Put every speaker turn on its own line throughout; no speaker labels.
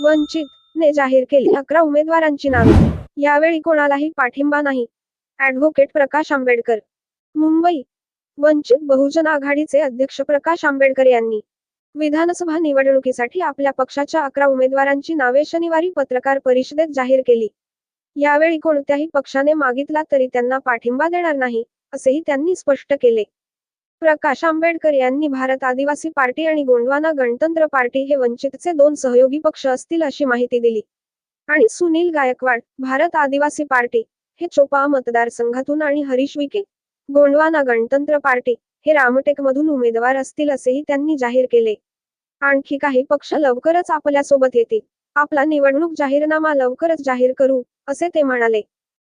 वंचितने जाहीर केली. अकरा उमेदवारांची नावे. यावेळी कोणालाही पाठिंबा नाही. ऍडव्होकेट प्रकाश आंबेडकर. मुंबई. वंचित बहुजन आघाडीचे अध्यक्ष प्रकाश आंबेडकर यांनी विधानसभा निवडणुकीसाठी आपल्या पक्षाच्या अकरा उमेदवारांची नावे शनिवारी पत्रकार परिषदेत जाहीर केली. यावेळी कोणत्याही पक्षाने मागितला तरी त्यांना पाठिंबा देणार नाही असेही त्यांनी स्पष्ट केले. प्रकाश आंबेडकर यांनी भारत आदिवासी पार्टी आणि गोंडवाना गणतंत्र पार्टी हे वंचितचे दोन सहयोगी पक्ष असतील अशी माहिती दिली. आणि सुनील गायकवाड भारत आदिवासी पार्टी हे चोपा मतदारसंघातून आणि हरीश विके गोंडवाना गणतंत्र पार्टी हे रामटेकमधून उमेदवार असतील असेही त्यांनी जाहीर केले. आणखी काही पक्ष लवकरच आपल्यासोबत येतील. आपला निवडणूक जाहीरनामा लवकरच जाहीर करू असे ते म्हणाले.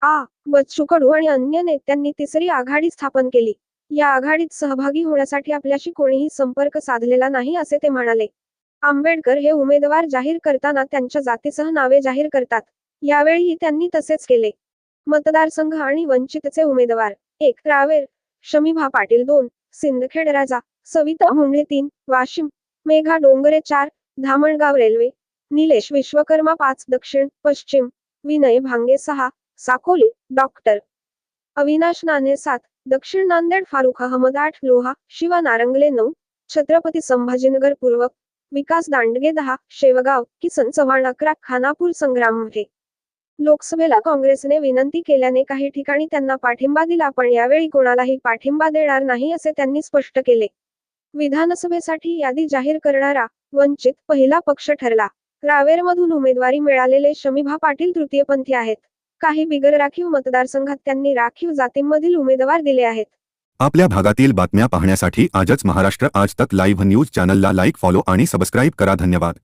आ. बच्चू कडू आणि अन्य नेत्यांनी तिसरी आघाडी स्थापन केली. या आघाडीत सहभागी होण्यासाठी आपल्याशी कोणीही संपर्क साधलेला नाही असे ते म्हणाले. आंबेडकर हे उमेदवार जाहीर करताना त्यांच्या जातीसह नावे जाहीर करतात. यावेळीही त्यांनी तसेच केले. मतदारसंघ आणि वंचितचे उमेदवार. एक रावेर शमीभा पाटील. दोन सिंदखेड राजा. सविता मुंढे. तीन वाशिम. मेघा डोंगरे. चार धामणगाव रेल्वे. निलेश विश्वकर्मा. पाच दक्षिण पश्चिम. विनय भांगे. सहा साकोली. डॉक्टर. अविनाश नाणे. सात दक्षिण नांदेड फारुख अहमद आठ लोहा शिवा नारंगले नऊ छत्रपती संभाजीनगर पूर्व विकास दांडगे दहा शेवगाव किसन चव्हाण अकरा खानापूर संग्राम हे लोकसभेला काँग्रेसने विनंती केल्याने काही ठिकाणी त्यांना पाठिंबा दिला पण यावेळी कोणालाही पाठिंबा देणार नाही असे त्यांनी स्पष्ट केले. विधानसभेसाठी यादी जाहीर करणारा वंचित पहिला पक्ष ठरला. रावेरमधून उमेदवारी मिळालेले शमीभा पाटील तृतीयपंथी आहेत. काही बिगर राखीव मतदारसंघात त्यांनी राखीव जातींमधील उमेदवार दिले आहेत.
आपल्या भागातील बातम्या पाहण्यासाठी आजच महाराष्ट्र आज तक लाईव्ह न्यूज चॅनलला लाईक फॉलो आणि सबस्क्राईब करा. धन्यवाद.